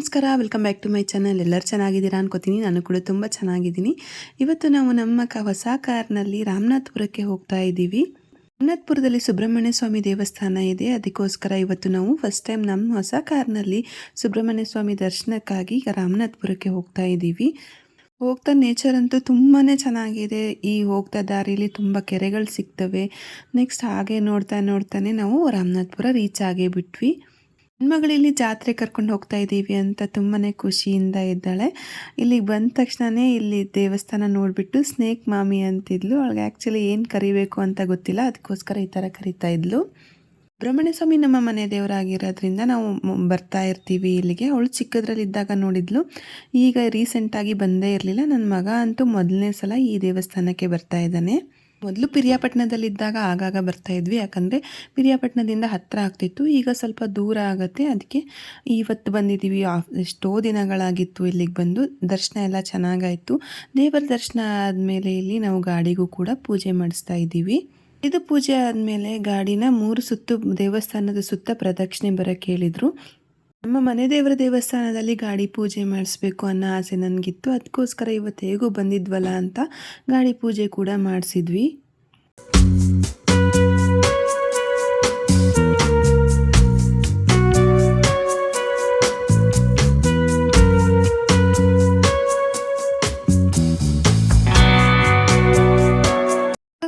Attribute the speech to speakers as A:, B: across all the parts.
A: ನಮಸ್ಕಾರ, welcome back to my channel. ಎಲ್ಲರೂ ಚೆನ್ನಾಗಿದ್ದೀರಾ ಅನ್ಕೋತೀನಿ. ನಾನು ಕೂಡ ತುಂಬ ಚೆನ್ನಾಗಿದ್ದೀನಿ. ಇವತ್ತು ನಾವು ನಮ್ಮ ಕ, ಹೊಸ ಕಾರ್ನಲ್ಲಿ ರಾಮನಾಥ್ಪುರಕ್ಕೆ ಹೋಗ್ತಾ ಇದ್ದೀವಿ. ರಾಮನಾಥ್ಪುರದಲ್ಲಿ ಸುಬ್ರಹ್ಮಣ್ಯ ಸ್ವಾಮಿ ದೇವಸ್ಥಾನ ಇದೆ. ಅದಕ್ಕೋಸ್ಕರ ಇವತ್ತು ನಾವು ಫಸ್ಟ್ ಟೈಮ್ ನಮ್ಮ ಹೊಸ ಕಾರ್ನಲ್ಲಿ ಸುಬ್ರಹ್ಮಣ್ಯ ಸ್ವಾಮಿ ದರ್ಶನಕ್ಕಾಗಿ ಈಗ ರಾಮನಾಥ್ಪುರಕ್ಕೆ ಹೋಗ್ತಾ ಇದ್ದೀವಿ. ಹೋಗ್ತಾ ನೇಚರ್ ಅಂತೂ ತುಂಬಾ ಚೆನ್ನಾಗಿದೆ. ಈ ಹೋಗ್ತಾ ದಾರಿಲಿ ತುಂಬ ಕೆರೆಗಳು ಸಿಗ್ತವೆ. ನೆಕ್ಸ್ಟ್ ಹಾಗೆ ನೋಡ್ತಾ ನೋಡ್ತಾನೆ ನಾವು ರಾಮನಾಥ್ಪುರ ರೀಚ್ ಆಗೇ ಬಿಟ್ವಿ. ಹೆಣ್ಮಗಳಿಲ್ಲಿ ಜಾತ್ರೆ ಕರ್ಕೊಂಡು ಹೋಗ್ತಾ ಇದ್ದೀವಿ ಅಂತ ತುಂಬಾ ಖುಷಿಯಿಂದ ಇದ್ದಾಳೆ. ಇಲ್ಲಿಗೆ ಬಂದ ತಕ್ಷಣವೇ ಇಲ್ಲಿ ದೇವಸ್ಥಾನ ನೋಡಿಬಿಟ್ಟು ಸ್ನೇಕ್ ಮಾಮಿ ಅಂತಿದ್ಲು. ಅವಳಿಗೆ ಆ್ಯಕ್ಚುಲಿ ಏನು ಕರಿಬೇಕು ಅಂತ ಗೊತ್ತಿಲ್ಲ. ಅದಕ್ಕೋಸ್ಕರ ಈ ಥರ ಕರಿತಾ ಇದ್ಲು. ಸುಬ್ರಹ್ಮಣ್ಯ ಸ್ವಾಮಿ ನಮ್ಮ ಮನೆ ದೇವರಾಗಿರೋದ್ರಿಂದ ನಾವು ಬರ್ತಾ ಇರ್ತೀವಿ ಇಲ್ಲಿಗೆ. ಅವಳು ಚಿಕ್ಕದ್ರಲ್ಲಿದ್ದಾಗ ನೋಡಿದ್ಲು. ಈಗ ರೀಸೆಂಟಾಗಿ ಬಂದೇ ಇರಲಿಲ್ಲ. ನನ್ನ ಮಗ ಅಂತೂ ಮೊದಲನೇ ಸಲ ಈ ದೇವಸ್ಥಾನಕ್ಕೆ ಬರ್ತಾ ಇದ್ದಾನೆ. ಮೊದಲು ಪಿರಿಯಾಪಟ್ಟಣದಲ್ಲಿದ್ದಾಗ ಆಗಾಗ ಬರ್ತಾ ಇದ್ವಿ. ಯಾಕಂದರೆ ಪಿರಿಯಾಪಟ್ಟಣದಿಂದ ಹತ್ತಿರ ಆಗ್ತಿತ್ತು. ಈಗ ಸ್ವಲ್ಪ ದೂರ ಆಗುತ್ತೆ. ಅದಕ್ಕೆ ಇವತ್ತು ಬಂದಿದ್ದೀವಿ. ಆಫ್, ಎಷ್ಟೋ ದಿನಗಳಾಗಿತ್ತು ಇಲ್ಲಿಗೆ ಬಂದು. ದರ್ಶನ ಎಲ್ಲ ಚೆನ್ನಾಗಾಯಿತು. ದೇವರ ದರ್ಶನ ಆದಮೇಲೆ ಇಲ್ಲಿ ನಾವು ಗಾಡಿಗೂ ಕೂಡ ಪೂಜೆ ಮಾಡಿಸ್ತಾ ಇದ್ದೀವಿ. ಇದು ಪೂಜೆ ಆದಮೇಲೆ ಗಾಡಿನ ಮೂರು ಸುತ್ತು, ದೇವಸ್ಥಾನದ ಸುತ್ತ ಪ್ರದಕ್ಷಿಣೆ ಬರೋಕ್ಕೆ ಹೇಳಿದರು. ನಮ್ಮ ಮನೆ ದೇವರ ದೇವಸ್ಥಾನದಲ್ಲಿ ಗಾಡಿ ಪೂಜೆ ಮಾಡಿಸ್ಬೇಕು ಅನ್ನೋ ಆಸೆ ನನಗಿತ್ತು. ಅದಕ್ಕೋಸ್ಕರ ಇವತ್ತು ಹೇಗೂ ಬಂದಿದ್ವಲ್ಲ ಅಂತ ಗಾಡಿ ಪೂಜೆ ಕೂಡ ಮಾಡಿಸಿದ್ವಿ.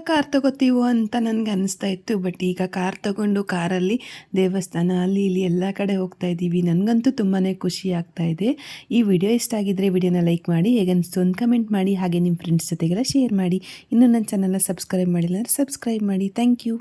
A: ಕಾರ್ ತಗೋತೀವೋ ಅಂತ ನನಗೆ ಅನಿಸ್ತಾ ಇತ್ತು. ಬಟ್ ಈಗ ಕಾರ್ ತಗೊಂಡು ಕಾರಲ್ಲಿ ದೇವಸ್ಥಾನ, ಅಲ್ಲಿ ಇಲ್ಲಿ ಎಲ್ಲ ಕಡೆ ಹೋಗ್ತಾ ಇದ್ದೀವಿ. ನನಗಂತೂ ತುಂಬಾ ಖುಷಿ ಆಗ್ತಾ ಇದೆ. ಈ ವಿಡಿಯೋ ಇಷ್ಟ ಆಗಿದ್ದರೆ ವಿಡಿಯೋನ ಲೈಕ್ ಮಾಡಿ ಹೇಗನ್ನಿಸ್ತು ಒಂದು ಕಮೆಂಟ್ ಮಾಡಿ, ಹಾಗೆ ನಿಮ್ಮ ಫ್ರೆಂಡ್ಸ್ ಜೊತೆಗೆಲ್ಲ ಶೇರ್ ಮಾಡಿ. ಇನ್ನೂ ನನ್ನ ಚಾನಲ್ನ ಸಬ್ಸ್ಕ್ರೈಬ್ ಮಾಡಿಲ್ಲ ಸಬ್ಸ್ಕ್ರೈಬ್ ಮಾಡಿ. Thank you